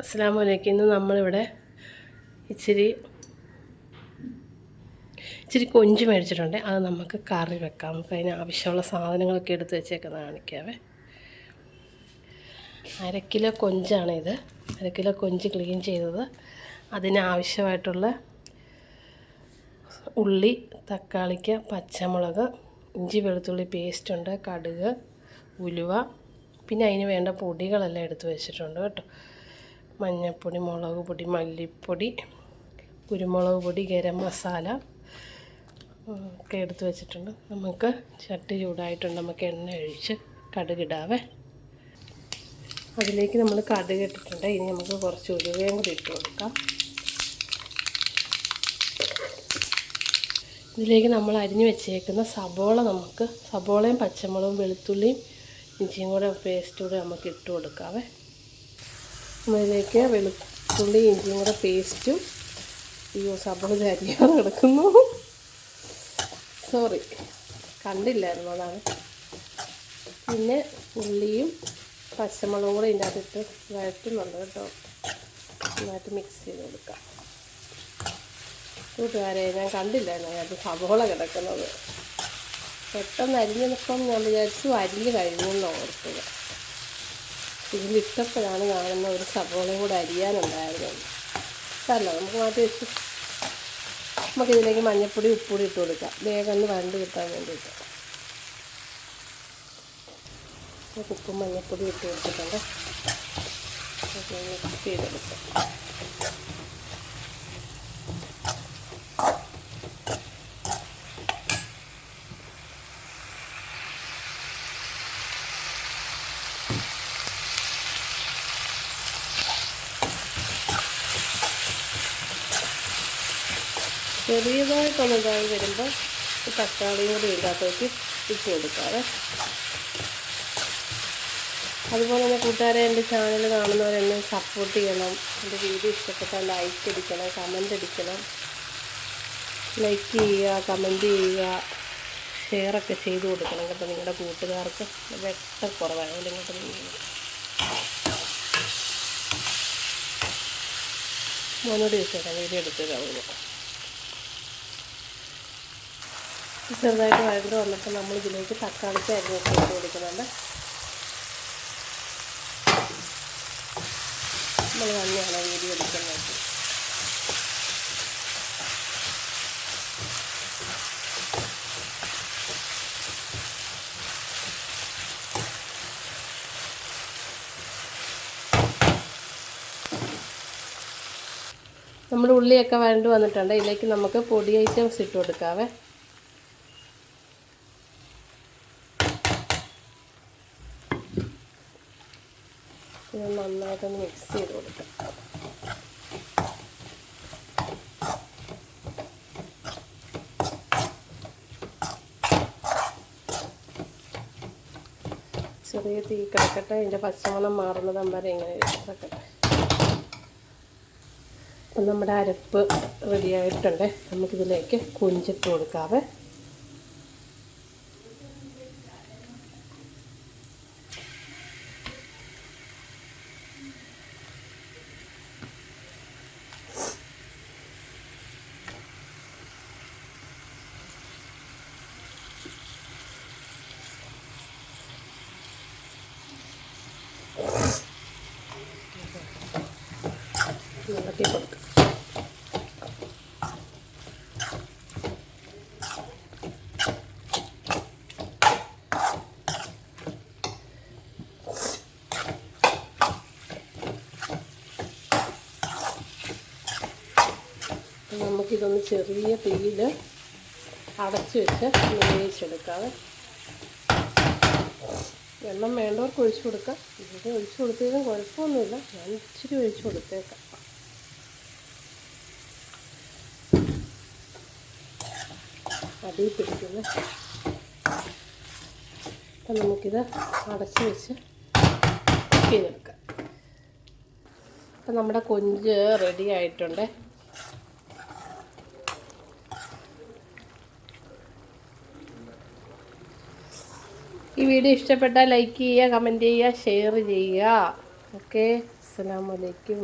അസ്സാം വലൈക്കും ഇന്ന് നമ്മളിവിടെ ഇച്ചിരി ഇച്ചിരി കൊഞ്ച് മേടിച്ചിട്ടുണ്ട്. അത് നമുക്ക് കറി വെക്കാം. നമുക്ക് അതിന് ആവശ്യമുള്ള സാധനങ്ങളൊക്കെ എടുത്ത് വെച്ചേക്കുന്ന കാണിക്കാവേ. അര കിലോ കൊഞ്ചാണിത്. അര കിലോ കൊഞ്ച് ക്ലീൻ ചെയ്തത്. അതിനാവശ്യമായിട്ടുള്ള ഉള്ളി തക്കാളിക്ക് പച്ചമുളക് ഇഞ്ചി വെളുത്തുള്ളി പേസ്റ്റുണ്ട് കടുക് ഉലുവ പിന്നെ അതിന് വേണ്ട പൊടികളെല്ലാം എടുത്ത് വെച്ചിട്ടുണ്ട് കേട്ടോ. മഞ്ഞൾപ്പൊടി മുളക് പൊടി മല്ലിപ്പൊടി കുരുമുളക് പൊടി ഗരം മസാല ഒക്കെ എടുത്ത് വെച്ചിട്ടുണ്ട്. നമുക്ക് ചട്ടി ചൂടായിട്ടുണ്ട്. നമുക്ക് എണ്ണ ഒഴിച്ച് കടുകിടാവേ. അതിലേക്ക് നമ്മൾ കടുക് ഇട്ടിട്ടുണ്ട്. ഇനി നമുക്ക് കുറച്ച് ഉലുവയും കൂടി ഇട്ട് കൊടുക്കാം. ഇതിലേക്ക് നമ്മൾ അരിഞ്ഞു വെച്ചേക്കുന്ന സബോള നമുക്ക് സബോളയും പച്ചമുളകും വെളുത്തുള്ളിയും ഇഞ്ചിയും കൂടെ പേസ്റ്റ് കൂടെ നമുക്ക് ഇട്ട് കൊടുക്കാവേ. അതിലേക്ക് വെളുത്തുള്ളി ഇഞ്ചിയും കൂടെ പേസ്റ്റും അയ്യോ സബോള അരിയാൻ കിടക്കുന്നു സോറി കണ്ടില്ലായിരുന്നു അതാണ്. പിന്നെ ഉള്ളിയും പച്ചമുളകും കൂടെ ഇതിന്റെ അകത്തിട്ട് വഴറ്റുന്നുണ്ട് കേട്ടോ. നന്നായിട്ട് മിക്സ് ചെയ്ത് കൊടുക്കാം. കൂട്ടുകാരെ ഞാൻ കണ്ടില്ലായിരുന്നു അതിനകത്ത് സബോള കിടക്കുന്നത്. പെട്ടെന്ന് അരിഞ്ഞ് അരിഞ്ഞപ്പം ഞാൻ വിചാരിച്ചു അരിഞ്ഞ് കഴിഞ്ഞെന്ന് ഓർത്തത്. ഇതിലിട്ടപ്പോഴാണ് കാണുന്ന ഒരു സബോളയും കൂടെ അരിയാനുണ്ടായിരുന്നത്. അല്ല നമുക്ക് മാറ്റി വെച്ചു. നമുക്കിതിലേക്ക് മഞ്ഞൾപ്പൊടി ഉപ്പുകൂടി ഇട്ട് കൊടുക്കാം. വേഗം ഒന്ന് വരണ്ട് കിട്ടാൻ വേണ്ടിയിട്ട്. ഉപ്പും മഞ്ഞൾപ്പൊടി ഇട്ട് കൊടുത്തിട്ടുണ്ട്. മിക്സ് ചെയ്തെടുക്കാം. ചെറിയതായിട്ടൊന്ന് ഇതായി വരുമ്പോൾ തക്കാളിയും കൂടി ഇതിനകത്തേക്ക് ഇട്ട് കൊടുക്കാതെ അതുപോലെ തന്നെ കൂട്ടുകാരെ എന്റെ ചാനൽ കാണുന്നവരെന്നെ സപ്പോർട്ട് ചെയ്യണം. എന്റെ വീഡിയോ ഇഷ്ടപ്പെട്ടാൽ ലൈക്ക് അടിക്കണം കമന്റ് അടിക്കണം. ലൈക്ക് ചെയ്യുക കമന്റ് ചെയ്യുക ഷെയറൊക്കെ ചെയ്ത് കൊടുക്കണം കേട്ടോ നിങ്ങളുടെ കൂട്ടുകാർക്ക്. വെട്ടക്കുറവായതുകൊണ്ട് ഇങ്ങോട്ട് നിങ്ങൾ മോനോട് ചോദിച്ചേക്കാം വീഡിയോ എടുത്ത് കഴിയുമ്പോൾ ചെറുതായിട്ട് വഴണ്ട് വന്നപ്പോൾ നമ്മൾ ഇതിലേക്ക് തക്കാളിക്ക് അരിഞ്ഞൊക്കെ ഇട്ട് കൊടുക്കുന്നുണ്ട്. നമ്മൾ തന്നെയാണ് വീതി എടുക്കുന്നത് നമ്മുടെ ഉള്ളിയൊക്കെ വഴണ്ട് വന്നിട്ടുണ്ട്. ഇതിലേക്ക് നമുക്ക് പൊടി ഐറ്റംസ് ഇട്ട് കൊടുക്കാവേ. ഇത് നന്നായിട്ടൊന്ന് മിക്സ് ചെയ്ത് കൊടുക്കാം. ചെറിയ തീ കിടക്കട്ടെ. അതിന്റെ പച്ചമണം മാറുന്നത് വരെ ഇങ്ങനെ കിടക്കട്ടെ. അപ്പം നമ്മുടെ അരപ്പ് റെഡിയായിട്ടുണ്ട് നമുക്കിതിലേക്ക് കൊഞ്ചിട്ട് കൊടുക്കാവേ. ഇളക്കി കൊടുക്കാം നമുക്കിതൊന്ന് ചെറിയ തീയിൽ അടച്ചു വെച്ച് വേവിച്ചെടുക്കാതെ വെള്ളം വേണ്ടവർക്ക് ഒഴിച്ചു കൊടുക്കാം. ഇതിന് ഒഴിച്ചു കൊടുത്തതിനും കുഴപ്പമൊന്നുമില്ല. ഞാൻ ഇച്ചിരി ഒഴിച്ചു കൊടുത്തേക്കാം. അടിയിൽ പിടിക്കുന്നത് അപ്പം നമുക്കിത് അടച്ച് വെച്ച് കുക്ക് ചെയ്തെടുക്കാം അപ്പം നമ്മുടെ കൊഞ്ച് റെഡി ആയിട്ടുണ്ട്. ഈ വീഡിയോ ഇഷ്ടപ്പെട്ടാൽ ലൈക്ക് ചെയ്യുക കമന്റ് ചെയ്യുക ഷെയർ ചെയ്യുക. ഓക്കെ. അസ്സലാമലൈക്കും